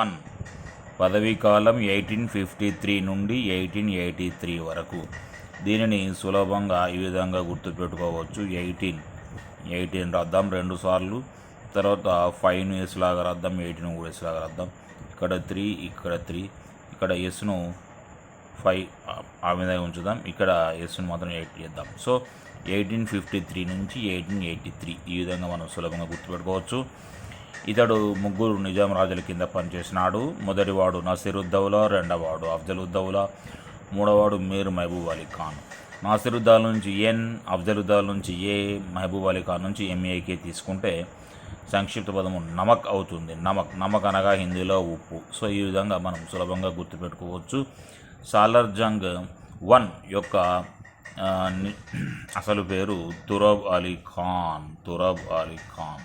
One. పదవీ కాలం eighteen fifty three నుండి ఎయిటీన్ ఎయిటీ త్రీ వరకు. దీనిని సులభంగా ఈ విధంగా గుర్తుపెట్టుకోవచ్చు. ఎయిటీన్. ఎయిటీన్ రద్దాం రెండు సార్లు. తర్వాత ఫైవ్ ఇయర్స్ లాగా రద్దాం ఎయిటీన్ కూడా ఎస్ లాగా రద్దాం. ఇక్కడ త్రీ ఇక్కడ త్రీ. ఇక్కడ ఎస్ను ఫైవ్ ఆ విధంగా ఉంచుదాం. ఇక్కడ ఎస్ను మాత్రం ఎయిట్ చేద్దాం. సో ఎయిటీన్ ఫిఫ్టీ త్రీ నుంచి ఎయిటీన్ ఎయిటీ త్రీ ఈ విధంగా మనం సులభంగా గుర్తుపెట్టుకోవచ్చు. ఇతడు ముగ్గురు నిజాం రాజుల కింద పనిచేసినాడు. మొదటివాడు నసీరుద్దౌలా రెండవవాడు అఫ్జలుద్దౌలా మూడవవాడు మీర్ మహబూబ్ అలీ ఖాన్. నాసిరుద్దౌలా నుంచి ఎన్ అఫ్జలుద్దౌలా నుంచి ఏ మహబూబ్ అలీ ఖాన్ నుంచి ఎంఏకే తీసుకుంటే సంక్షిప్త పదము నమక్ అవుతుంది. నమక్ నమక్ అనగా హిందీలో ఉప్పు. సో ఈ విధంగా మనం సులభంగా గుర్తుపెట్టుకోవచ్చు. సాలర్ జంగ్ వన్ యొక్క అసలు పేరు తురబ్ అలీ ఖాన్ తురబ్ అలీ ఖాన్.